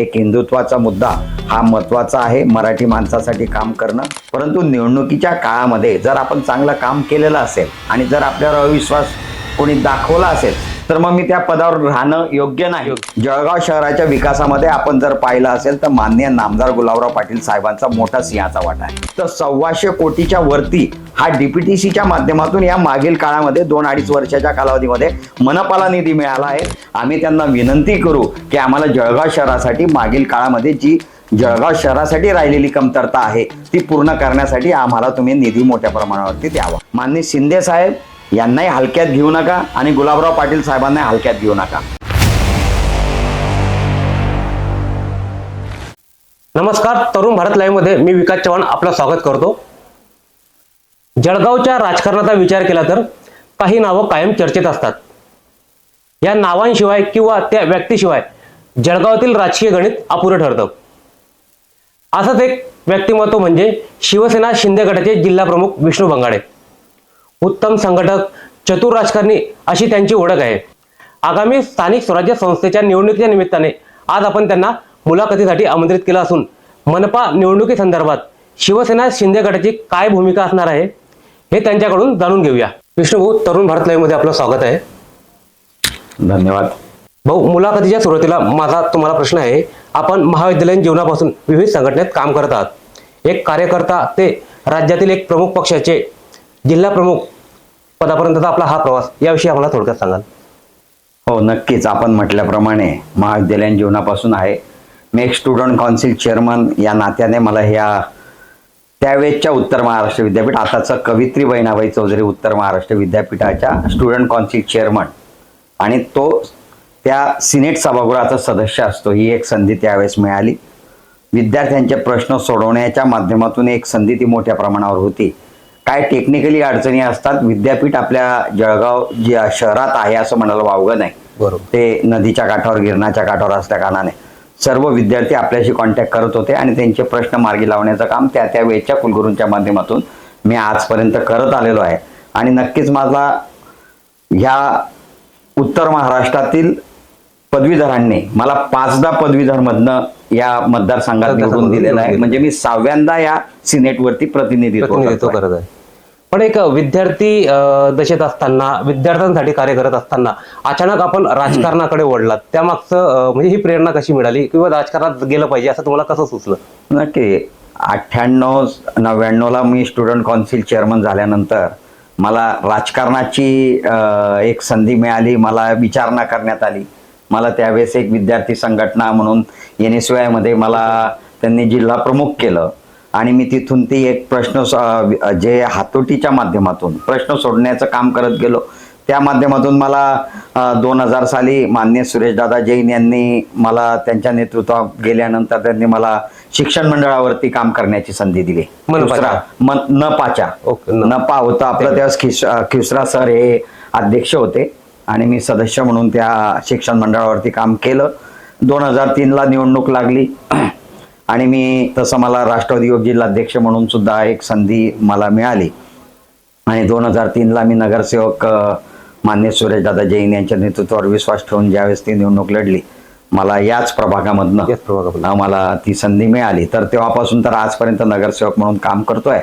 एक हिंदुत्वाचा मुद्दा हा महत्त्वाचा आहे. मराठी माणसासाठी काम करणं. परंतु निवडणुकीच्या काळामध्ये जर आपण चांगलं काम केलेलं असेल आणि जर आपल्यावर अविश्वास कोणी दाखवला असेल तर मग मी त्या पदावर राहणं योग्य नाही. जळगाव शहराच्या विकासामध्ये आपण जर पाहिलं असेल तर माननीय नामदार गुलाबराव पाटील साहेबांचा मोठा सिंहाचा वाटा आहे. तर सव्वाशे कोटीच्या वरती हा डीपीटीसीच्या माध्यमातून या मागील काळामध्ये दोन अडीच वर्षाच्या कालावधीमध्ये मनपाला निधी मिळाला आहे. आम्ही त्यांना विनंती करू की आम्हाला जळगाव शहरासाठी मागील काळामध्ये जी जळगाव शहरासाठी राहिलेली कमतरता आहे ती पूर्ण करण्यासाठी आम्हाला तुम्ही निधी मोठ्या प्रमाणावरती द्यावा. माननीय शिंदे साहेब यांनाही हलक्यात घेऊ नका आणि गुलाबराव पाटील साहेबांनाही हलक्यात घेऊ नका. नमस्कार तरुण भारत लाईव्हमध्ये मी विकास चव्हाण आपलं स्वागत करतो. जळगावच्या राजकारणाचा विचार केला तर काही नावं कायम चर्चेत असतात. या नावांशिवाय किंवा त्या व्यक्तीशिवाय जळगावातील राजकीय गणित अपुरं ठरतं. असंच एक व्यक्तिमत्व म्हणजे शिवसेना शिंदे गटाचे जिल्हाप्रमुख विष्णू बंगाडे. उत्तम संघटक चतुर राजकारणी अशी त्यांची ओळख आहे. आगामी स्थानिक स्वराज्य संस्थेच्या निवडणुकीच्या निमित्ताने आज आपण त्यांना मुलाखतीसाठी आमंत्रित केलं असून मनपा निवडणुकीसंदर्भात शिवसेना शिंदे गटाची काय भूमिका असणार आहे हे त्यांच्याकडून जाणून घेऊया. विष्णू भाऊ तरुण भारत लाईव्हमध्ये आपलं स्वागत आहे. धन्यवाद. भाऊ मुलाखतीच्या सुरुवातीला माझा तुम्हाला प्रश्न आहे आपण महाविद्यालयीन जीवनापासून विविध संघटनेत काम करत आहात. एक कार्यकर्ता ते राज्यातील एक प्रमुख पक्षाचे जिल्हा प्रमुख पदापर्यंतचा आपला हा प्रवास याविषयी आम्हाला थोडक्यात सांगाल. हो नक्कीच. आपण म्हटल्याप्रमाणे महाविद्यालयीन जीवनापासून आहे. मी एक स्टुडंट काउन्सिल चेअरमन या नात्याने मला ह्या त्यावेळेसच्या उत्तर महाराष्ट्र विद्यापीठ आताचं कवित्री बहिणाबाई चौधरी उत्तर महाराष्ट्र विद्यापीठाच्या स्टुडंट काउन्सिल चेअरमन आणि तो त्या सिनेट सभागृहाचा सदस्य असतो. ही एक संधी त्यावेळेस मिळाली. विद्यार्थ्यांचे प्रश्न सोडवण्याच्या माध्यमातून एक संधी ती मोठ्या प्रमाणावर होती. काय टेक्निकली अडचणी असतात विद्यापीठ आपल्या जळगाव जे शहरात आहे असं म्हणायला वावगं नाही. बरोबर. ते नदीच्या काठावर गिरणाच्या काठावर असल्या कारणाने सर्व विद्यार्थी आपल्याशी कॉन्टॅक्ट करत होते आणि त्यांचे प्रश्न मार्गी लावण्याचं काम त्या त्या वेळच्या कुलगुरूंच्या माध्यमातून मी आजपर्यंत करत आलेलो आहे. आणि नक्कीच माझा ह्या उत्तर महाराष्ट्रातील पदवीधरांनी मला पाचदा पदवीधरमधनं या मतदारसंघात निवडून दिलेलं आहे. म्हणजे मी सहाव्यांदा या सिनेटवरती प्रतिनिधित्व. करत आहे. पण एक विद्यार्थी दशेत असताना विद्यार्थ्यांसाठी कार्य करत असताना अचानक आपण राजकारणाकडे वळलात. त्यामागचं म्हणजे ही प्रेरणा कशी मिळाली किंवा राजकारणात गेलं पाहिजे असं तुम्हाला कसं सुचलं? नक्की. अठ्ठ्याण्णव नव्याण्णवला मी स्टुडंट कौन्सिल चेअरमन झाल्यानंतर मला राजकारणाची एक संधी मिळाली मला विचारणा करण्यात आली. मला त्यावेळेस एक विद्यार्थी संघटना म्हणून एन एसमध्ये मला त्यांनी जिल्हा प्रमुख केलं. आणि मी तिथून ती एक प्रश्न जे हातोटीच्या माध्यमातून प्रश्न सोडण्याचं काम करत गेलो. त्या माध्यमातून मला दोन हजार साली मान्य सुरेशदादा जैन यांनी मला त्यांच्या नेतृत्वात गेल्यानंतर त्यांनी मला शिक्षण मंडळावरती काम करण्याची संधी दिली? दुसरा, मन न- नपा होता. आपलं त्यावेळेस खिस खिसरा सर हे अध्यक्ष होते आणि मी सदस्य म्हणून त्या शिक्षण मंडळावरती काम केलं. दोन हजार तीनला निवडणूक लागली. आणि मी तसं मला राष्ट्रवादी युवक जिल्हाध्यक्ष म्हणून सुद्धा एक संधी मला मिळाली. आणि दोन हजार तीनला मी नगरसेवक मान्य सुरेशदादा जैन यांच्या नेतृत्वावर विश्वास ठेवून ज्यावेळेस ती निवडणूक लढली मला याच प्रभागामधनं मला ती संधी मिळाली. तर तेव्हापासून तर आजपर्यंत नगरसेवक म्हणून काम करतोय.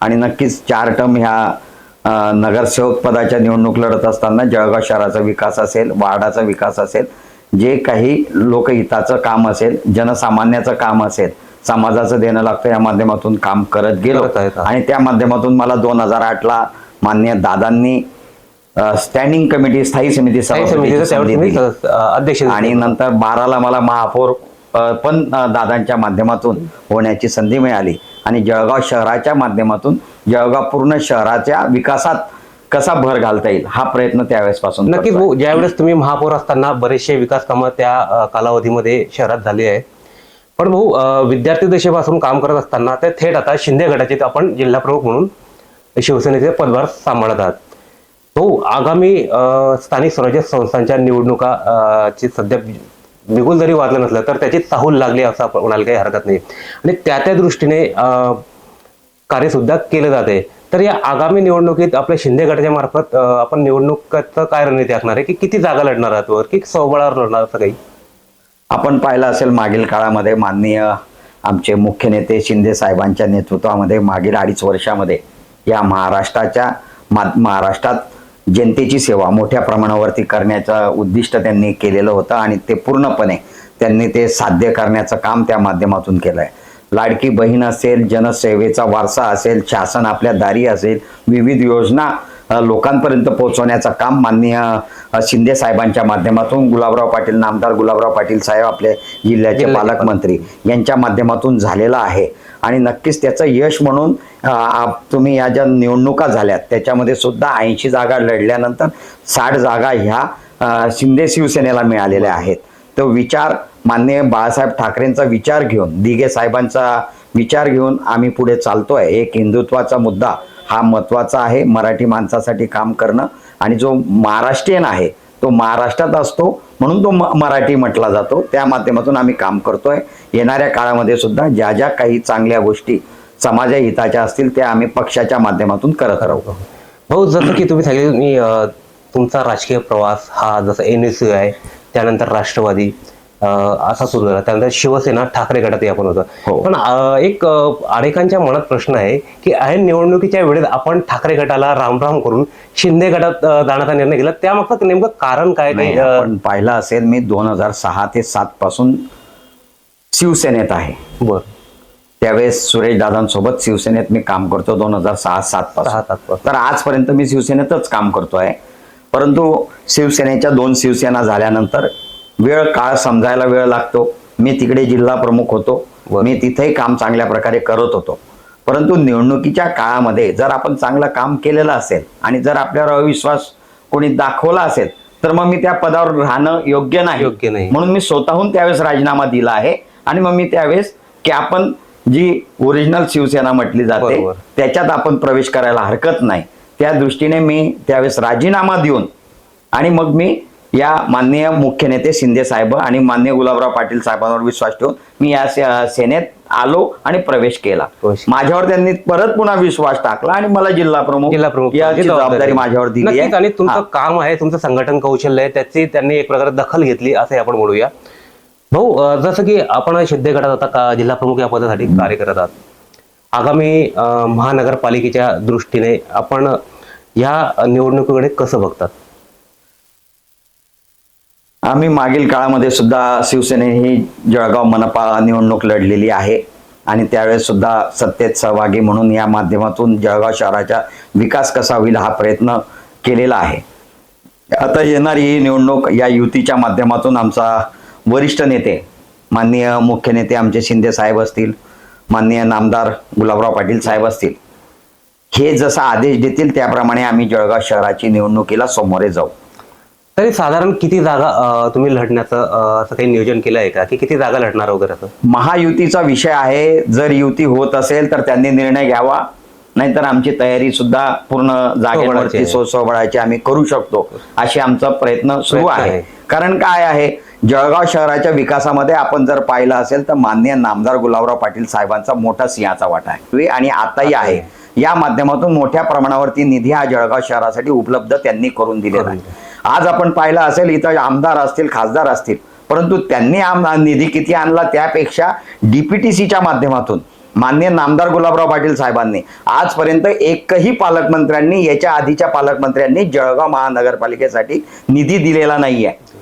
आणि नक्कीच चार टर्म ह्या नगरसेवक पदाच्या निवडणूक लढत असताना जळगाव शहराचा विकास असेल वार्डाचा विकास असेल जे काही लोकहिताचं काम असेल जनसामान्याचं काम असेल समाजाचं देणं लागतं या माध्यमातून काम करत गेलो. आणि त्या माध्यमातून मला दोन हजार आठला मान्य दादांनी स्टँडिंग कमिटी स्थायी समिती अध्यक्ष आणि नंतर बाराला मला महापौर पण दादांच्या माध्यमातून होण्याची संधी मिळाली. आणि जळगाव शहराच्या माध्यमातून जळगाव पूर्ण शहराच्या विकासात कसा भर घालता येईल हा प्रयत्न त्यावेळेसपासून नक्कीच भाऊ ज्यावेळेस तुम्ही महापौर असताना बरेचसे विकास कामं त्या कालावधीमध्ये शहरात झाली आहे पण भाऊ विद्यार्थी दशेपासून काम करत असताना ते थेट आता शिंदे गटाचे आपण जिल्हा प्रमुख म्हणून शिवसेनेचे पदभार सांभाळत आहात. भाऊ आगामी स्थानिक स्वराज्य संस्थांच्या निवडणुका ची सध्या बिगुल जरी वाजलं नसलं तर त्याची चाहूल लागली असं आपण म्हणायला काही हरकत नाही. आणि त्या त्या दृष्टीने कार्यसुद्धा कार्य सुद्धा केलं जाते तर या आगामी निवडणुकीत आपल्या शिंदे गटाच्या मार्फत आपण निवडणुकीचं काय रणनीती असणार आहे? की किती जागा लढणार आहात वर? की सवबळावर लढणार असं काही? आपण पाहिलं असेल मागील काळामध्ये माननीय आमचे मुख्य नेते शिंदे साहेबांच्या नेतृत्वामध्ये मागील अडीच वर्षामध्ये या महाराष्ट्राच्या मा महाराष्ट्रात जनतेची सेवा मोठ्या प्रमाणावरती करण्याचं उद्दिष्ट त्यांनी केलेलं होतं आणि ते पूर्णपणे त्यांनी ते साध्य करण्याचं काम त्या माध्यमातून केलं आहे लाडकी बहीण असेल जनसेवेचा वारसा असेल शासन आपल्या दारी असेल विविध योजना लोकांपर्यंत पोहोचवण्याचं काम माननीय शिंदे साहेबांच्या माध्यमातून गुलाबराव पाटील नामदार गुलाबराव पाटील साहेब आपले जिल्ह्याचे पालकमंत्री यांच्या माध्यमातून झालेलं आहे. आणि नक्कीच त्याचं यश म्हणून तुम्ही या ज्या निवडणुका झाल्यात त्याच्यामध्ये सुद्धा ऐंशी जागा लढल्यानंतर साठ जागा ह्या शिंदे शिवसेनेला मिळालेल्या आहेत. तो विचार माननीय बाळासाहेब ठाकरेंचा विचार घेऊन दिघे साहेबांचा विचार घेऊन आम्ही पुढे चालतोय. एक हिंदुत्वाचा मुद्दा हा महत्त्वाचा आहे. मराठी माणसासाठी काम करणं आणि जो महाराष्ट्रीयन आहे तो महाराष्ट्रात असतो म्हणून तो म- मराठी म्हटला जातो. त्या माध्यमातून आम्ही काम करतोय. येणाऱ्या काळामध्ये सुद्धा ज्या ज्या काही चांगल्या गोष्टी समाजा हिताच्या असतील त्या आम्ही पक्षाच्या माध्यमातून करत राहू. भाऊ जसं की तुम्ही सांगितलं तुमचा राजकीय प्रवास हा जसा एन एस यू आहे त्यानंतर राष्ट्रवादी असा सुरू झाला. त्यानंतर शिवसेना ठाकरे गटातही आपण होतं. हो. पण एक अनेकांच्या मनात प्रश्न आहे की ऐन निवडणुकीच्या वेळेत आपण ठाकरे गटाला रामराम करून शिंदे गटात जाण्याचा निर्णय घेतला. त्यामागचं नेमकं कारण काय नाही, पाहिलं असेल मी दोन हजार सहा ते सात पासून शिवसेनेत आहे. बर. त्यावेळेस सुरेश दादांसोबत शिवसेनेत मी काम करतो दोन हजार सहा सात पासून. तर आजपर्यंत मी शिवसेनेतच काम करतोय. परंतु शिवसेनेच्या दोन शिवसेना झाल्यानंतर वेळ काळ समजायला वेळ लागतो मी तिकडे जिल्हा प्रमुख होतो. मी तिथेही काम चांगल्या प्रकारे करत होतो परंतु निवडणुकीच्या काळामध्ये जर आपण चांगलं काम केलेलं असेल आणि जर आपल्यावर अविश्वास कोणी दाखवला असेल तर मग मी त्या पदावर राहणं योग्य नाही योग्य नाही. म्हणून मी स्वतःहून त्यावेळेस राजीनामा दिला आहे आणि मग मी त्यावेळेस की आपण जी ओरिजिनल शिवसेना म्हटली जाते. त्याच्यात आपण प्रवेश करायला हरकत नाही त्या दृष्टीने मी त्यावेळेस राजीनामा देऊन आणि मग मी या माननीय मुख्य नेते शिंदे साहेब आणि माननीय गुलाबराव पाटील साहेबांवर विश्वास ठेवून मी या सेनेत आलो आणि प्रवेश केला. माझ्यावर त्यांनी परत पुन्हा विश्वास टाकला आणि मला जिल्हा प्रमुख जिल्हा प्रमुख याची जबाबदारी माझ्यावर दिली आणि तुमचं. काम आहे तुमचं संघटन कौशल्य आहे त्याची त्यांनी एक प्रकारे दखल घेतली असं आपण बोलूया. भाऊ जसं की आपण शिंदे गटात आता का जिल्हा प्रमुख या पदासाठी कार्य करत आहात आगामी महानगरपालिकेच्या दृष्टीने आपण या निवडणुकीकडे कसं बघतात? आम्ही मागील काळामध्ये सुद्धा शिवसेने ही जळगाव मनपा निवडणूक लढलेली आहे. आणि त्यावेळेस सुद्धा सत्तेत सहभागी म्हणून या माध्यमातून जळगाव शहराचा विकास कसा होईल हा प्रयत्न केलेला आहे. आता येणारी ही निवडणूक या युतीच्या माध्यमातून आमचा वरिष्ठ नेते माननीय मुख्य नेते आमचे शिंदे साहेब असतील माननीय नामदार गुलाबराव पाटील साहेब असतील. हे जसा आदेश देतील त्याप्रमाणे आम्ही जळगाव शहराची निवडणुकीला समोरे जाऊ. तरी साधारण किती जागा तुम्ही लढण्याचं असं काही नियोजन केलं आहे का? की किती जागा लढणार वगैरे असं? महायुतीचा विषय आहे. जर युती होत असेल तर त्यांनी निर्णय घ्यावा. नाहीतर आमची तयारी सुद्धा पूर्ण जागेवरती आहे. सोबळाची आम्ही करू शकतो. अशी आमचा प्रयत्न सुरू आहे. कारण काय आहे? जळगाव शहराच्या विकासामध्ये आपण जर पाहिलं असेल तर माननीय नामदार गुलाबराव पाटील साहेबांचा मोठा सिंहाचा वाटा आहे. आणि आताही आहे. या माध्यमातून मोठ्या प्रमाणावरती निधी हा जळगाव शहरासाठी उपलब्ध त्यांनी करून दिलेला आहे. आज आपण पाहिलं असेल इथं आमदार असतील खासदार असतील परंतु त्यांनी आम निधी किती आणला त्यापेक्षा डी पी टी सीच्या माध्यमातून. मान्य नामदार गुलाबराव पाटील साहेबांनी. आजपर्यंत एकही पालकमंत्र्यांनी याच्या आधीच्या पालकमंत्र्यांनी जळगाव महानगरपालिकेसाठी निधी दिलेला नाही आहे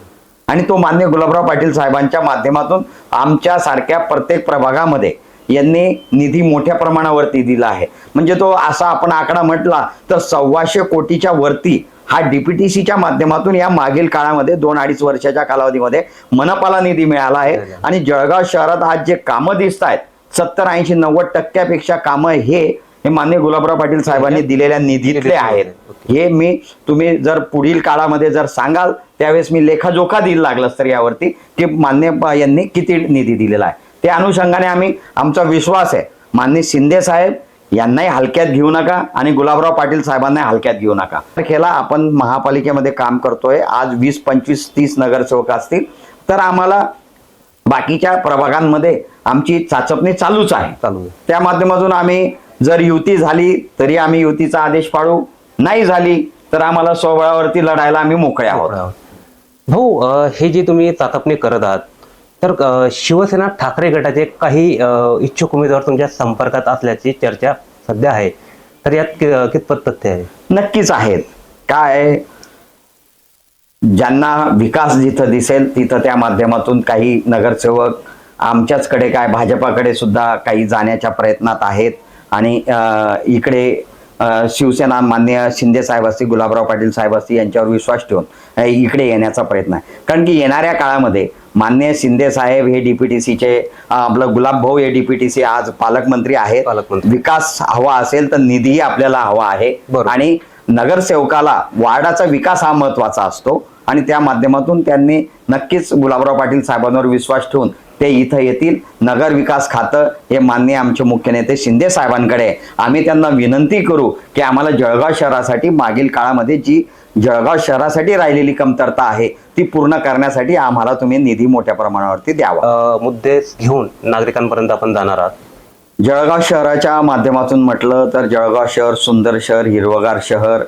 आणि तो मान्य गुलाबराव पाटील साहेबांच्या माध्यमातून आमच्या सारख्या प्रत्येक प्रभागामध्ये यांनी निधी मोठ्या प्रमाणावरती दिला आहे. म्हणजे तो असा आपण आकडा म्हटला तर सव्वाशे कोटीच्या वरती हा डीपीटीसीच्या माध्यमातून या मागील काळामध्ये दोन अडीच वर्षाच्या कालावधीमध्ये मनपाला निधी मिळाला आहे. आणि जळगाव शहरात आज जे कामं दिसत आहेत सत्तर ऐंशी नव्वद टक्क्यापेक्षा कामं हे हे मान्य गुलाबराव पाटील साहेबांनी दिलेल्या निधीतले आहेत. हे मी तुम्ही जर पुढील काळामध्ये जर सांगाल त्यावेळेस मी लेखाजोखा देईल लागलास तर यावरती की मान्य यांनी किती निधी दिलेला आहे. त्या अनुषंगाने आम्ही आमचा विश्वास आहे. मान्य शिंदे साहेब यांनाही हलक्यात घेऊ नका आणि गुलाबराव पाटील साहेबांनाही हलक्यात घेऊ नका. खेळा आपण महापालिकेमध्ये काम करतोय. आज वीस पंचवीस तीस नगरसेवक असतील तर आम्हाला बाकीच्या प्रभागांमध्ये आमची चाचपणी चालूच आहे. चालू आहे. त्या माध्यमातून आम्ही जर युती झाली तरी आम्ही युतीचा आदेश पाळू. नाही झाली तर आम्हाला सोबळावरती लढायला आम्ही मोकळे आहोत. भाऊ हे जे तुम्ही चाचपणी करत आहात तर शिवसेना ठाकरे गटाचे काही इच्छुक उमेदवार तुमच्या संपर्कात असल्याची चर्चा सध्या आहे. तर यात कितपत तथ्य आहे? नक्कीच आहेत. काय ज्यांना विकास जिथं दिसेल तिथं त्या माध्यमातून काही नगरसेवक आमच्याचकडे काय भाजपाकडे सुद्धा काही जाण्याच्या प्रयत्नात आहेत. आणि इकडे शिवसेना मान्य शिंदे साहेब असतील गुलाबराव पाटील साहेब असतील यांच्यावर विश्वास ठेवून इकडे येण्याचा प्रयत्न आहे कारण की येणाऱ्या काळामध्ये मान्य शिंदे साहेब हे डीपीटीसीचे आपलं गुलाब भाऊ हे डीपीटीसी आज पालकमंत्री आहेत पालकमंत्री. विकास हवा असेल तर निधीही आपल्याला हवा आहे. आणि नगरसेवकाला वार्डाचा विकास हा महत्त्वाचा असतो आणि त्या माध्यमातून त्यांनी नक्कीच गुलाबराव पाटील साहेबांवर विश्वास ठेवून ते इथं येतील. नगर विकास खातं हे मान्य आमचे मुख्य नेते शिंदे साहेबांकडे आहे. आम्ही त्यांना विनंती करू की आम्हाला जळगाव शहरासाठी मागील काळामध्ये जी जळगाव शहरासाठी राहिलेली कमतरता आहे ती पूर्ण करण्यासाठी आम्हाला तुम्ही निधी मोठ्या प्रमाणावरती द्यावा. मुद्दे घेऊन नागरिकांपर्यंत आपण जाणार आहात. जळगाव शहराच्या माध्यमातून म्हटलं तर जळगाव शहर सुंदर शहर हिरवगार शहर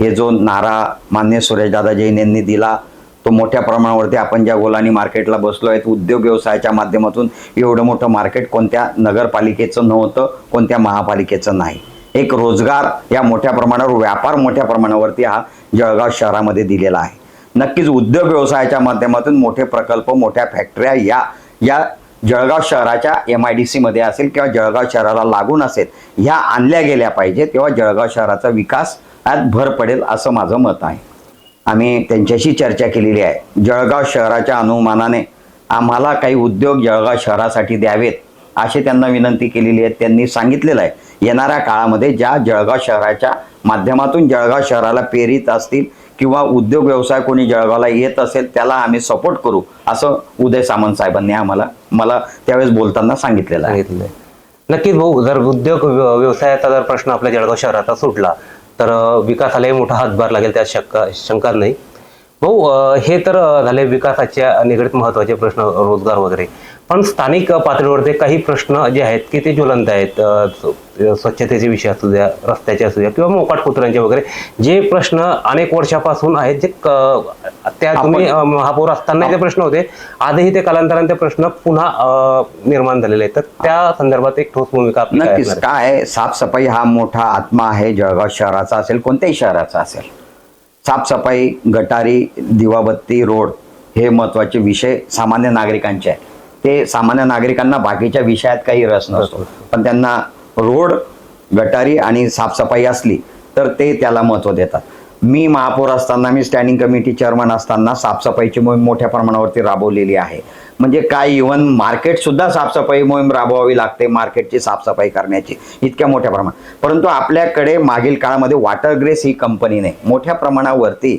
हे जो नारा मान्य सुरेशदादा जैन यांनी दिला तो मोठ्या प्रमाणावरती आपण ज्या गोलानी मार्केटला बसलो आहे उद्योग व्यवसायाच्या माध्यमातून एवढं मोठं मार्केट कोणत्या नगरपालिकेचं नव्हतं कोणत्या महापालिकेचं नाही. एक रोजगार या मोठ्या प्रमाणावर व्यापार मोठ्या प्रमाणावरती हा जळगाव शहरामध्ये दिलेला आहे. नक्कीच उद्योग व्यवसायाच्या माध्यमातून मोठे प्रकल्प मोठ्या फॅक्टऱ्या या या जळगाव शहराच्या एम आय डी सीमध्ये असेल किंवा जळगाव शहराला लागून असेल ह्या आणल्या गेल्या पाहिजे तेव्हा जळगाव शहराचा विकास यात भर पडेल असं माझं मत आहे. आम्ही त्यांच्याशी चर्चा केलेली आहे. जळगाव शहराच्या अनुमानाने आम्हाला काही उद्योग जळगाव शहरासाठी द्यावेत अशी त्यांना विनंती केलेली आहे. त्यांनी सांगितलेलं आहे येणाऱ्या काळामध्ये ज्या जळगाव शहराच्या माध्यमातून जळगाव शहराला प्रेरित असतील किंवा उद्योग व्यवसाय कोणी जळगावला येत असेल त्याला आम्ही सपोर्ट करू असं उदय सामंत साहेबांनी आम्हाला मला त्यावेळेस बोलताना सांगितलेलं आहे. नक्कीच भाऊ जर उद्योग व्यवसायाचा जर प्रश्न आपल्या जळगाव शहराचा सुटला तर विकासालाही मोठा हातभार लागेल त्यात शंका शंका नाही. भाऊ हे तर झाले विकासाच्या निगडीत महत्त्वाचे प्रश्न रोजगार वगैरे. पण स्थानिक पातळीवरचे काही प्रश्न जे आहेत की ते ज्वलंत आहेत स्वच्छतेचे विषय असू द्या रस्त्याचे असू द्या किंवा मोकाट कुत्र्यांचे वगैरे जे प्रश्न अनेक वर्षापासून आहेत जे त्या तुम्ही महापौर असताना ते प्रश्न होते आजही ते कालांतराने ते प्रश्न पुन्हा निर्माण झालेले आहेत. तर त्या संदर्भात एक ठोस भूमिका काय नक्कीच. साफसफाई हा मोठा आत्मा आहे जळगाव शहराचा असेल कोणत्याही शहराचा असेल. साफसफाई गटारी दिवाबत्ती रोड हे महत्त्वाचे विषय सामान्य नागरिकांचे आहे ते सामान्य नागरिकांना बाकीच्या विषयात काही रस नसतो. पण त्यांना रोड गटारी आणि साफसफाई असली तर ते त्याला महत्त्व देतात. मी महापौर असताना मी स्टँडिंग कमिटी चेअरमन असताना साफसफाईची मोहीम मोठ्या प्रमाणावरती राबवलेली आहे. म्हणजे काय इव्हन मार्केट सुद्धा साफसफाई मोहीम राबवावी लागते मार्केटची साफसफाई करण्याची इतक्या मोठ्या प्रमाणात. परंतु आपल्याकडे मागील काळामध्ये वॉटर ग्रेस ही कंपनीने मोठ्या प्रमाणावरती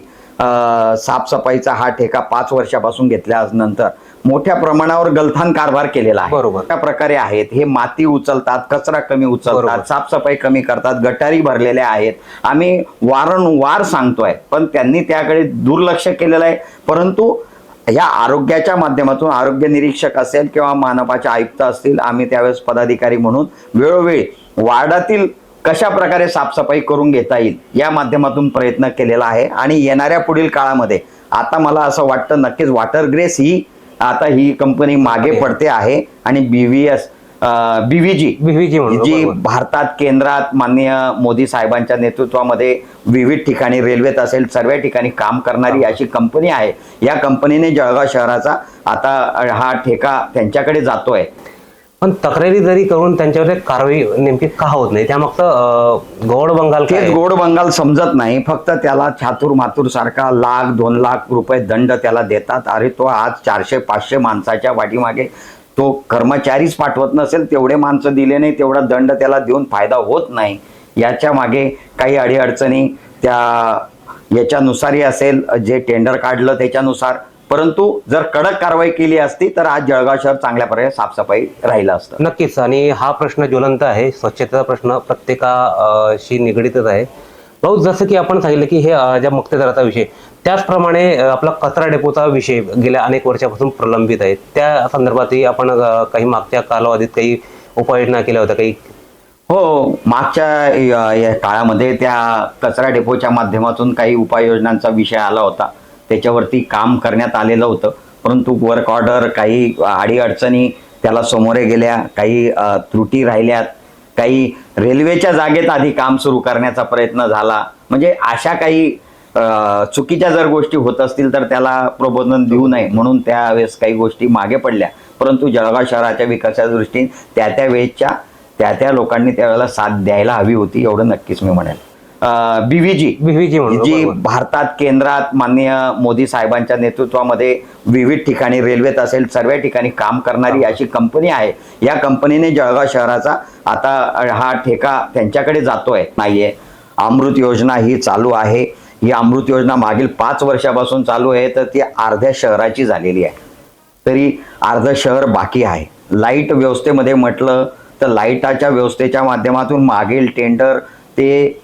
साफसफाईचा हा ठेका पाच वर्षापासून घेतल्यानंतर मोठ्या प्रमाणावर गलथान कारभार केलेला आहे. बरोबर. त्या प्रकारे आहेत. हे माती उचलतात कचरा कमी. उचलतात साफसफाई कमी करतात गटारी भरलेल्या आहेत. आम्ही वारंवार सांगतोय पण त्यांनी त्याकडे दुर्लक्ष केलेलं आहे. परंतु या आरोग्याच्या माध्यमातून आरोग्य निरीक्षक असेल किंवा मानपाचे आयुक्त असतील आम्ही त्यावेळेस पदाधिकारी म्हणून वेळोवेळी वार्डातील कशा प्रकारे साफसफाई करून घेता येईल या माध्यमातून प्रयत्न केलेला आहे. आणि येणाऱ्या पुढील काळामध्ये आता मला असं वाटतं नक्कीच वॉटर ग्रेस ही आता ही कंपनी मागे पडते आहे आणि बीव्हीएस बीव्हीजी म्हणतो, जी. भारतात केंद्रात माननीय मोदी साहेबांच्या नेतृत्वामध्ये विविध ठिकाणी रेल्वेत असेल सर्व ठिकाणी काम करणारी अशी कंपनी आहे. या कंपनीने जळगाव शहराचा आता हा ठेका त्यांच्याकडे जातोय. पण तक्रारी जरी करून त्यांच्यावर एक कारवाई नेमकी का होत नाही? त्यामागचं गोड गौड बंगाल तेच गोड बंगाल समजत नाही. फक्त त्याला छातूर मातूर सारखा लाख दोन लाख रुपये दंड त्याला देतात. अरे तो आज चारशे पाचशे माणसाच्या वाटीमागे तो कर्मचारीच पाठवत नसेल तेवढे माणसं दिले नाही तेवढा दंड त्याला देऊन फायदा होत नाही. याच्या मागे काही अडीअडचणी त्या याच्यानुसारही असेल जे टेंडर काढलं त्याच्यानुसार. परंतु जर कडक कारवाई केली असती तर आज जळगाव शहर चांगल्या प्रकारे साफसफाई राहिलं असतं. नक्कीच. आणि हा प्रश्न ज्वलंत आहे. स्वच्छतेचा प्रश्न प्रत्येकाशी निगडीतच आहे. भाऊ जसं की आपण सांगितलं की हे ज्या मुक्तेदाराचा विषय त्याचप्रमाणे आपला कचरा डेपोचा विषय गेल्या अनेक वर्षापासून प्रलंबित आहे. त्या संदर्भातही आपण काही मागच्या कालावधीत काही उपाययोजना केल्या होत्या काही? हो मागच्या या- या काळामध्ये त्या कचरा डेपोच्या माध्यमातून काही उपाययोजनांचा विषय आला होता. त्याच्यावरती काम करण्यात आलेलं होतं. परंतु वर्क ऑर्डर काही अडीअडचणी त्याला समोरे गेल्या काही त्रुटी राहिल्यात काही रेल्वेच्या जागेत आधी काम सुरू करण्याचा प्रयत्न झाला. म्हणजे अशा काही चुकीच्या जर गोष्टी होत असतील तर त्याला प्रबोधन देऊ नये म्हणून त्यावेळेस काही गोष्टी मागे पडल्या. परंतु जळगाव शहराच्या विकासाच्या दृष्टीने त्या त्या वेळेच्या त्या त्या लोकांनी त्यावेळेला साथ द्यायला हवी होती एवढं नक्कीच मी म्हणेल. बीव्हीजी म्हणून, जी. भारतात केंद्रात माननीय मोदी साहेबांच्या नेतृत्वामध्ये विविध ठिकाणी रेल्वेत असेल सर्व ठिकाणी काम करणारी अशी कंपनी आहे. या कंपनीने जळगाव शहराचा आता हा ठेका त्यांच्याकडे जातोय. नाहीये. अमृत योजना ही चालू आहे. ही अमृत योजना मागील पाच वर्षापासून चालू आहे तर ती अर्ध्या शहराची झालेली आहे. तरी अर्ध शहर बाकी आहे. लाइट व्यवस्थेमध्ये म्हटलं तर लाईटाच्या व्यवस्थेच्या माध्यमातून मागील टेंडर ते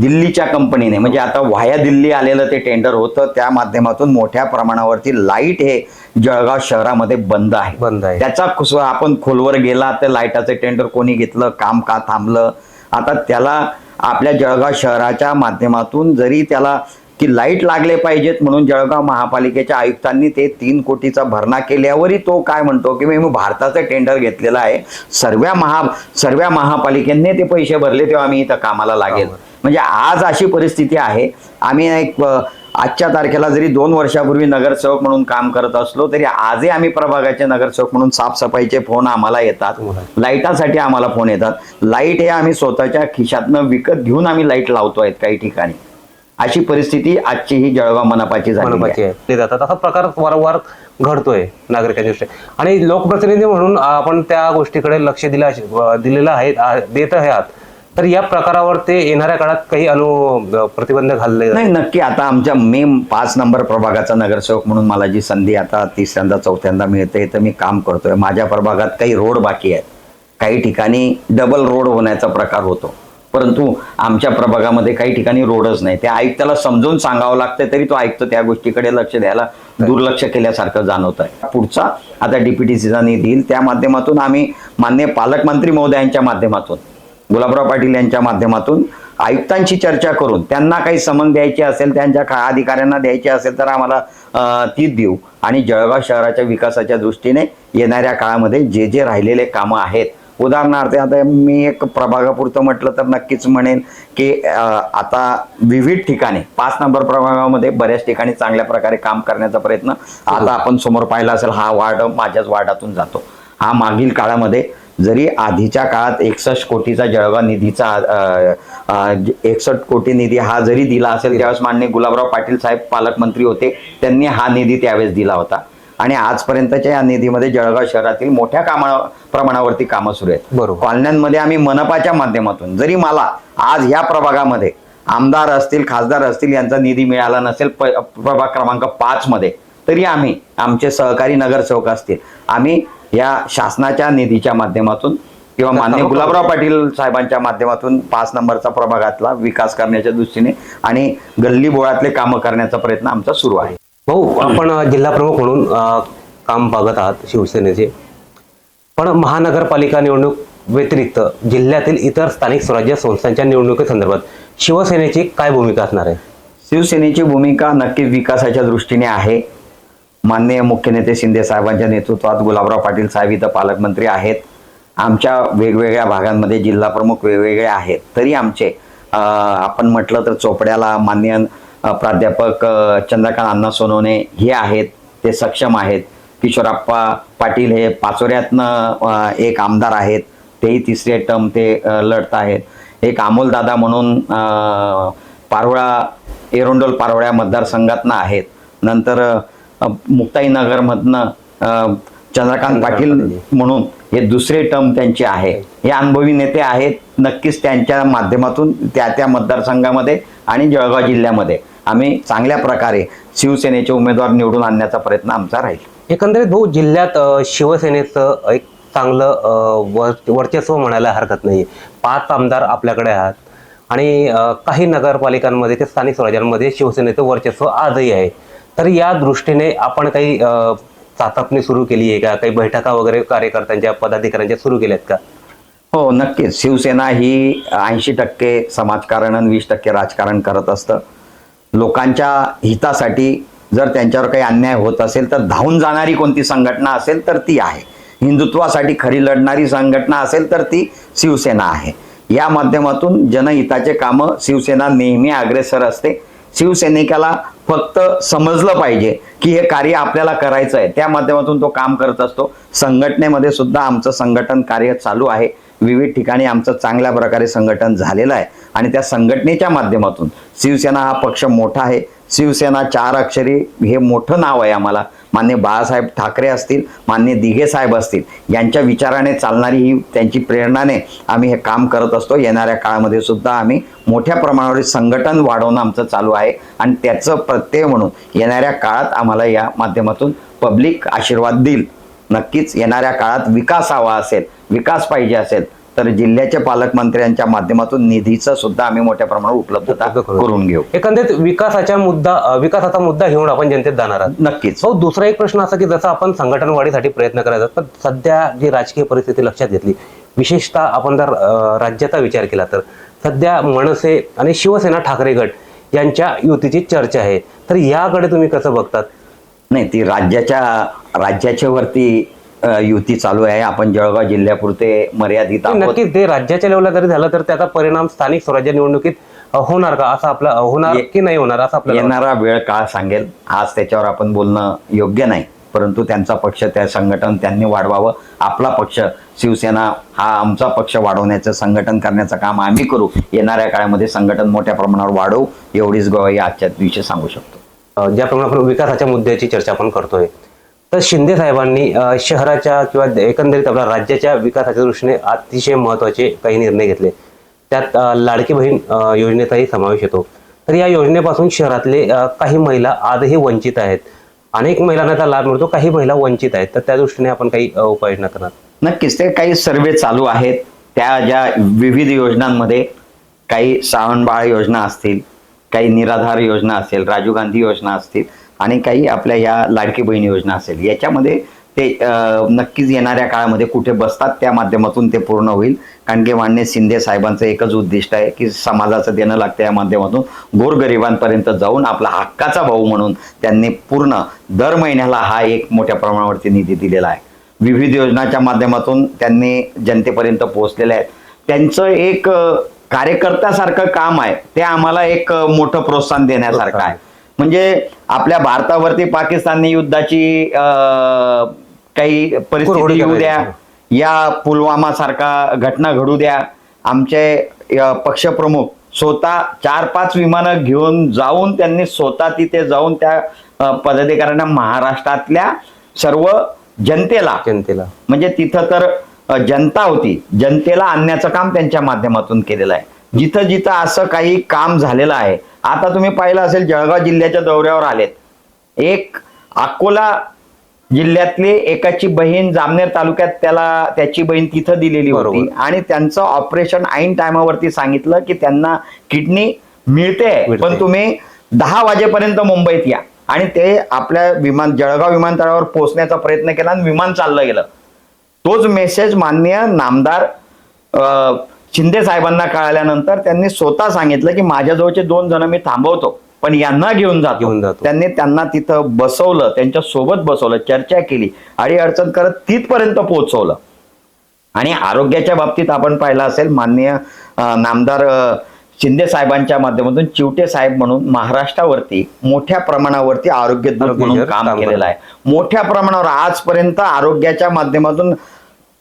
दिल्लीच्या कंपनीने म्हणजे आता व्हाया दिल्ली आलेलं ते टेंडर होतं त्या माध्यमातून मोठ्या प्रमाणावरती लाइट हे जळगाव शहरामध्ये बंद आहे. बंद आहे. त्याचा आपण खोलवर गेला तर लाईटाचं टेंडर कोणी घेतलं काम का थांबलं? आता त्याला आपल्या जळगाव शहराच्या माध्यमातून जरी त्याला की लाइट लागले पाहिजेत म्हणून जळगाव महापालिकेच्या आयुक्तांनी ते तीन कोटीचा भरणा केल्यावरही तो काय म्हणतो की मी भारताचं टेंडर घेतलेलं आहे. सर्व महा सर्व महापालिकेने ते पैसे भरले तेव्हा आम्ही इथं कामाला लागेल. म्हणजे आज अशी परिस्थिती आहे. आम्ही एक आजच्या तारखेला जरी दोन वर्षापूर्वी नगरसेवक म्हणून काम करत असलो तरी आजही आम्ही प्रभागाचे नगरसेवक म्हणून साफसफाईचे फोन आम्हाला येतात. लाईटासाठी आम्हाला फोन येतात. लाइट हे आम्ही स्वतःच्या खिशातनं विकत घेऊन आम्ही लाइट लावतो आहेत काही ठिकाणी. अशी परिस्थिती आजची ही जळगाव मनपाची झाली आहे. जातात. असा प्रकार वारंवार घडतोय नागरिकांच्या दृष्टीने. आणि लोकप्रतिनिधी म्हणून आपण त्या गोष्टीकडे लक्ष दिलं दिलेलं आहे देत आहात. तर या प्रकारावर ते येणाऱ्या काळात काही अनु प्रतिबंध घालले नाही नक्की. आता आमच्या मे पाच नंबर प्रभागाचा नगरसेवक म्हणून मला जी संधी आता तिसऱ्यांदा चौथ्यांदा मिळते तर मी काम करतोय. माझ्या प्रभागात काही रोड बाकी आहेत. काही ठिकाणी डबल रोड होण्याचा प्रकार होतो. परंतु आमच्या प्रभागामध्ये काही ठिकाणी रोडच नाही. त्या आयुक्ताला समजून सांगावं लागतं तरी तो आयुक्त त्या गोष्टीकडे लक्ष द्यायला दुर्लक्ष केल्यासारखं जाणवत आहे पुढचा आता डीपीटीसीचा निधी येईल त्या माध्यमातून आम्ही मान्य पालकमंत्री महोदयांच्या माध्यमातून गुलाबराव पाटील यांच्या माध्यमातून आयुक्तांशी चर्चा करून त्यांना काही समन द्यायची असेल त्यांच्या का अधिकाऱ्यांना द्यायची असेल तर आम्हाला ती देऊ. आणि जळगाव शहराच्या विकासाच्या दृष्टीने येणाऱ्या काळामध्ये जे जे राहिलेले कामं आहेत उदाहरणार्थ आता मी एक प्रभागापुरतं म्हटलं तर नक्कीच म्हणेन की आता विविध ठिकाणी पाच नंबर प्रभागामध्ये बऱ्याच ठिकाणी चांगल्या प्रकारे काम करण्याचा प्रयत्न आता आपण समोर पाहिला असेल हा वार्ड माझ्याच वार्डातून जातो. हा मागील काळामध्ये जरी आधीच्या काळात एकसष्ट कोटीचा जळगाव निधीचा एकसष्ट कोटी निधी हा जरी दिला असेल त्यावेळेस माननीय गुलाबराव पाटील साहेब पालकमंत्री होते त्यांनी हा निधी त्यावेळेस दिला होता. आणि आजपर्यंतच्या या निधीमध्ये जळगाव शहरातील मोठ्या कामा प्रमाणावरती कामं सुरू आहेत. बरोबर. कॉलन्यांमध्ये आम्ही मनपाच्या माध्यमातून जरी मला आज ह्या प्रभागामध्ये आमदार असतील खासदार असतील यांचा निधी मिळाला नसेल प्रभाग क्रमांक पाच मध्ये तरी आम्ही आमचे सहकारी नगरसेवक असतील. आम्ही या शासनाच्या निधीच्या माध्यमातून किंवा मान्य गुलाबराव पाटील साहेबांच्या माध्यमातून पाच नंबरचा प्रभागातला विकास करण्याच्या दृष्टीने आणि गल्ली बोळातले कामं करण्याचा प्रयत्न आमचा सुरू आहे. भाऊ आपण जिल्हा प्रमुख म्हणून काम बघत आहात शिवसेनेचे. पण महानगरपालिका निवडणूक व्यतिरिक्त जिल्ह्यातील इतर स्थानिक स्वराज्य संस्थांच्या निवडणुकीसंदर्भात शिवसेनेची काय भूमिका असणार आहे? शिवसेनेची भूमिका नक्कीच विकासाच्या दृष्टीने आहे. माननीय मुख्य नेते शिंदे साहेबांच्या नेतृत्वात गुलाबराव पाटील साहेब इथं पालकमंत्री आहेत. आमच्या वेगवेगळ्या भागांमध्ये जिल्हा प्रमुख वेगवेगळे आहेत. तरी आमचे आपण म्हटलं तर चोपड्याला मान्य प्राध्यापक चंद्रकांत अण्णा सोनवणे हे आहेत. ते सक्षम आहेत. किशोरप्पा पाटील हे पाचोऱ्यातनं एक आमदार आहेत. तेही तिसरे टर्म ते लढत आहेत. एक अमोलदादा म्हणून पारोळा एरोंडोल पारोळ्या मतदारसंघातनं आहेत. नंतर मुक्ताईनगरमधनं चंद्रकांत पाटील म्हणून हे दुसरे टर्म त्यांचे आहे. हे अनुभवी नेते आहेत. नक्कीच त्यांच्या माध्यमातून त्या त्या मतदारसंघामध्ये आणि जळगाव जिल्ह्यामध्ये. आम्ही चांगल्या प्रकारे शिवसेनेचे उमेदवार निवडून आणण्याचा प्रयत्न आमचा राहील. एकंदरीत भाऊ जिल्ह्यात शिवसेनेचं एक चांगलं वर- वर्चस्व म्हणायला हरकत नाही पाच आमदार आपल्याकडे आहात आणि काही नगरपालिकांमध्ये ते स्थानिक स्वराज्यांमध्ये शिवसेनेचं वर्चस्व आजही आहे. तर या दृष्टीने आपण काही चाचपणी सुरू केली आहे का? काही बैठका वगैरे कार्यकर्त्यांच्या पदाधिकाऱ्यांच्या सुरू केल्यात का? हो नक्कीच. शिवसेना ही ऐंशी टक्के समाजकारण आणि वीस टक्के राजकारण करत असतं. लोकांच्या हितासाठी जर त्यांच्यावर काही अन्याय होत असेल तर धावून जाणारी कोणती संघटना असेल तर ती आहे. हिंदुत्वासाठी खरी लढणारी संघटना असेल तर ती शिवसेना आहे. या माध्यमातून जनहिताचे कामं शिवसेना नेहमी अग्रेसर असते. शिवसैनिकाला फक्त समजलं पाहिजे की हे कार्य आपल्याला करायचं आहे. त्या माध्यमातून तो काम करत असतो. संघटनेमध्ये सुद्धा आमचं संघटन कार्य चालू आहे. विविध ठिकाणी आमचं चांगल्या प्रकारे संघटन झालेलं आहे. आणि त्या संघटनेच्या माध्यमातून शिवसेना हा पक्ष मोठा आहे. शिवसेना चार अक्षरी हे मोठं नाव आहे आम्हाला. मान्य बाळासाहेब ठाकरे असतील मान्य दिघे साहेब असतील यांच्या विचाराने चालणारी ही त्यांची प्रेरणाने आम्ही हे काम करत असतो. येणाऱ्या काळामध्ये सुद्धा आम्ही मोठ्या प्रमाणावर संघटन वाढवणं आमचं चालू आहे. आणि त्याचं प्रत्यय म्हणून येणाऱ्या काळात आम्हाला या माध्यमातून पब्लिक आशीर्वाद देईल. नक्कीच येणाऱ्या काळात विकास हवा असेल विकास पाहिजे असेल तर जिल्ह्याच्या पालकमंत्र्यांच्या माध्यमातून निधीचं सुद्धा आम्ही मोठ्या प्रमाणावर उपलब्धता उपलब्ध करू. करून घेऊ. एकंदरीत विकासाच्या मुद्दा विकासाचा मुद्दा घेऊन आपण जनतेत जाणार आहात. नक्कीच. हो दुसरा एक प्रश्न असा की जसं आपण संघटन वाढीसाठी प्रयत्न करायचा पण सध्या जी राजकीय परिस्थिती लक्षात घेतली विशेषतः आपण जर राज्याचा विचार केला तर सध्या मनसे आणि शिवसेना ठाकरे गट यांच्या युतीची चर्चा आहे. तर याकडे तुम्ही कसं बघतात? नाही ती राज्याच्या राज्याच्या वरती अ, युती चालू आहे. आपण जळगाव जिल्ह्यापुरते मर्यादित आहोत. नक्कीच ते राज्याच्या लेवलला जरी झालं तर त्याचा परिणाम स्थानिक स्वराज्य निवडणुकीत अं, होणार का? असं आपलं अं, होणार की नाही होणार असं आपल्याला येणारा वेळ काळ सांगेल. आज त्याच्यावर आपण बोलणं योग्य नाही. परंतु त्यांचा पक्ष त्या संघटन त्यांनी वाढवावं. आपला पक्ष शिवसेना हा आमचा पक्ष वाढवण्याचं संघटन करण्याचं काम आम्ही करू. येणाऱ्या काळामध्ये संघटन मोठ्या प्रमाणावर वाढवू. एवढीच गवाही आजच्या दिवशी सांगू शकतो. अ, ज्याप्रमाणे आपण विकासाच्या मुद्द्याची चर्चा आपण करतोय. तर शिंदे साहेबांनी शहराच्या किंवा एकंदरीत आपल्या राज्याच्या विकासाच्या दृष्टीने अतिशय महत्त्वाचे काही निर्णय घेतले. त्यात लाडकी बहीण योजनेचाही समावेश येतो तर या योजनेपासून शहरातले काही महिला आजही वंचित आहेत. अनेक महिलांना त्याचा लाभ मिळतो काही महिला वंचित आहेत. तर त्या दृष्टीने आपण काही उपाययोजना करणार. नक्कीच ते काही सर्वे चालू आहेत. त्या ज्या विविध योजनांमध्ये काही श्रावणबाळ योजना असतील काही निराधार योजना असेल राजीव गांधी योजना असतील आणि काही आपल्या या लाडकी बहीण योजना असेल. याच्यामध्ये ते नक्कीच येणाऱ्या काळामध्ये कुठे बसतात त्या माध्यमातून ते पूर्ण होईल. कारण की मान्य शिंदे साहेबांचं एकच उद्दिष्ट आहे की समाजाचं देणं लागतं या माध्यमातून. गोरगरिबांपर्यंत जाऊन आपला हक्काचा भाऊ म्हणून त्यांनी पूर्ण दर महिन्याला हा एक मोठ्या प्रमाणावरती निधी दिलेला आहे. विविध योजनाच्या माध्यमातून त्यांनी जनतेपर्यंत पोहोचलेले आहेत. त्यांचं एक कार्यकर्त्यासारखं काम आहे. ते आम्हाला एक मोठं प्रोत्साहन देण्यासारखं आहे. म्हणजे आपल्या भारतावरती पाकिस्तानने युद्धाची काही परिस्थिती येऊ. द्या या पुलवामा सारखा घटना घडू द्या आमचे पक्षप्रमुख स्वतः चार पाच विमानं घेऊन जाऊन त्यांनी स्वतः तिथे जाऊन त्या पदाधिकाऱ्यांना महाराष्ट्रातल्या सर्व जनतेला जनतेला म्हणजे तिथं तर जनता होती जनतेला आणण्याचं काम त्यांच्या माध्यमातून केलेलं आहे जिथं जिथं असं काही काम झालेलं आहे आता तुम्ही पाहिलं असेल जळगाव जिल्ह्याच्या दौऱ्यावर आलेत एक अकोला जिल्ह्यातली एकाची बहीण जामनेर तालुक्यात त्याला त्याची बहीण तिथं दिलेली होती. आणि त्यांचं ऑपरेशन ऐन टायमावरती सांगितलं की त्यांना किडनी मिळते. पण तुम्ही दहा वाजेपर्यंत मुंबईत या आणि ते आपल्या विमान जळगाव विमानतळावर पोहोचण्याचा प्रयत्न केला आणि विमान चाललं गेलं तोच मेसेज मान्य नामदार शिंदे साहेबांना कळाल्यानंतर त्यांनी स्वतः सांगितलं की माझ्याजवळचे दोन जण मी थांबवतो पण यांना घेऊन जातो. घेऊन जातो. त्यांनी त्यांना तिथं बसवलं त्यांच्यासोबत बसवलं चर्चा केली अडी अडचण करत तिथपर्यंत पोहोचवलं. आणि आरोग्याच्या बाबतीत आपण पाहिलं असेल माननीय नामदार शिंदे साहेबांच्या माध्यमातून चिवटे साहेब म्हणून महाराष्ट्रावरती मोठ्या प्रमाणावरती आरोग्य दूत म्हणून काम केलेलं आहे. मोठ्या प्रमाणावर आजपर्यंत आरोग्याच्या माध्यमातून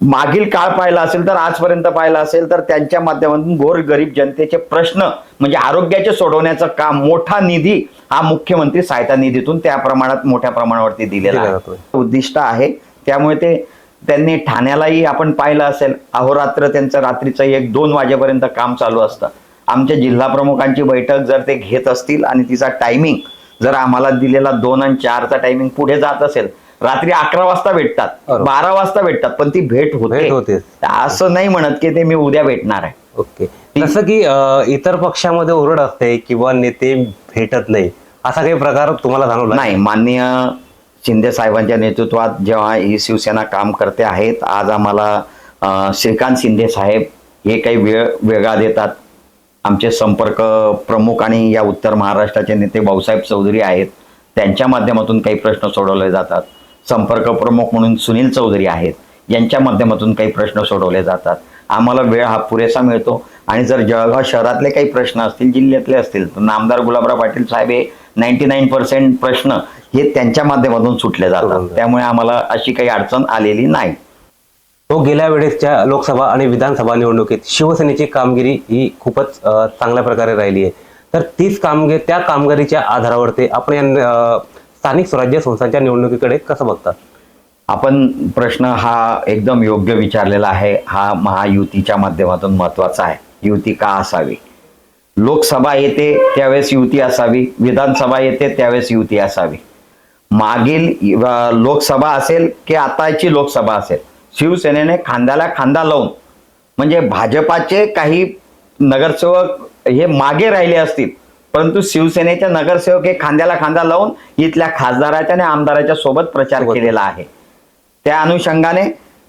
मागील काळ पाहिला असेल तर आजपर्यंत पाहिलं असेल तर त्यांच्या माध्यमातून गोर गरीब जनतेचे प्रश्न म्हणजे आरोग्याचे सोडवण्याचं काम मोठा निधी हा मुख्यमंत्री सहायता निधीतून त्या प्रमाणात मोठ्या प्रमाणावरती दिलेला दिला आहे. उद्दिष्ट आहे. त्यामुळे ते त्यांनी ठाण्यालाही आपण पाहिलं असेल. अहोरात्र त्यांचं रात्रीचं एक दोन वाजेपर्यंत काम चालू असतं. आमच्या जिल्हा प्रमुखांची बैठक जर ते घेत असतील आणि तिचा टायमिंग जर आम्हाला दिलेला दोन आणि चारचा टायमिंग पुढे जात असेल रात्री अकरा वाजता भेटतात. बारा वाजता भेटतात पण ती भेट होते. होते. असं नाही म्हणत की ते मी उद्या भेटणार आहे. ओके. जसं की इतर पक्षामध्ये ओरड असते किंवा नेते भेटत नाही असा काही प्रकार तुम्हाला जाणवला नाही माननीय शिंदे साहेबांच्या नेतृत्वात जेव्हा ही शिवसेना काम करते आहेत आज आम्हाला श्रीकांत शिंदे साहेब हे काही वेळ वेगळा देतात. आमचे संपर्क प्रमुख आणि या उत्तर महाराष्ट्राचे नेते भाऊसाहेब चौधरी आहेत त्यांच्या माध्यमातून काही प्रश्न सोडवले जातात. संपर्क प्रमुख म्हणून सुनील चौधरी आहेत. यांच्या माध्यमातून काही प्रश्न सोडवले जातात. आम्हाला वेळ हा पुरेसा मिळतो. आणि जर जळगाव शहरातले काही प्रश्न असतील जिल्ह्यातले असतील तर नामदार गुलाबराव पाटील साहेब हे नाईन्टी नाईन पर्सेंट प्रश्न हे त्यांच्या माध्यमातून सुटले जातात. त्यामुळे आम्हाला अशी काही अडचण आलेली नाही. तो गेल्या वेळेसच्या लोकसभा आणि विधानसभा निवडणुकीत शिवसेनेची कामगिरी ही खूपच चांगल्या प्रकारे राहिली आहे. तर तीच कामगिरी त्या कामगिरीच्या आधारावरती आपण स्थानिक स्वराज्य संस्थांच्या निवडणुकीकडे कसं बघतात? आपण प्रश्न हा एकदम योग्य विचारलेला आहे. हा महायुतीच्या माध्यमातून महत्त्वाचा आहे. युती का असावी? लोकसभा येते त्यावेळेस युती असावी. विधानसभा येते त्यावेळेस युती असावी. मागील लोकसभा असेल की आताची लोकसभा असेल? शिवसेनेने खांद्याला खांदा लावून म्हणजे भाजपाचे काही नगरसेवक हे मागे राहिले असतील. परंतु शिवसेनेचे नगरसेवक हे खांद्याला खांदा लावून इथल्या खासदाराच्या आणि आमदाराच्या सोबत प्रचार. केलेला आहे त्या अनुषंगाने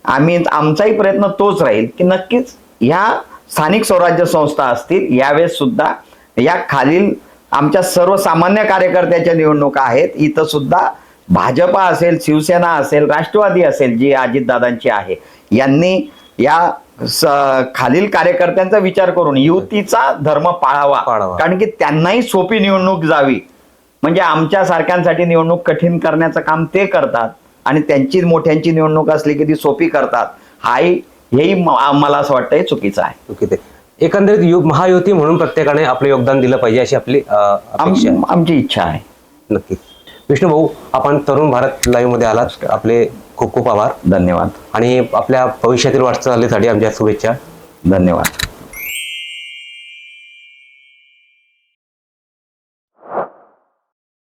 आम्ही आमचाही प्रयत्न तोच राहील की नक्कीच ह्या स्थानिक स्वराज्य संस्था असतील यावेळेस सुद्धा या खालील आमच्या सर्वसामान्य कार्यकर्त्याच्या निवडणुका आहेत इथं सुद्धा भाजपा असेल शिवसेना असेल राष्ट्रवादी असेल जी अजितदादांची आहे यांनी या खालील कार्यकर्त्यांचा विचार करून युतीचा धर्म पाळावा. कारण की त्यांनाही सोपी निवडणूक जावी. म्हणजे आमच्या सारख्यांसाठी निवडणूक कठीण करण्याचं काम ते करतात आणि त्यांची मोठ्यांची निवडणूक असली की ती सोपी करतात. हाही हेही मला असं वाटतं हे चुकीचं आहे. चुकीचं. एकंदरीत यु महायुती म्हणून प्रत्येकाने आपलं योगदान दिलं पाहिजे अशी आपली आमची इच्छा आहे. नक्कीच. विष्णू भाऊ आपण तरुण भारत लाईव्हमध्ये आलात. आपले खूप खूप आभार. धन्यवाद. आणि आपल्या भविष्यातील वाटचालीसाठी आमच्या शुभेच्छा. धन्यवाद.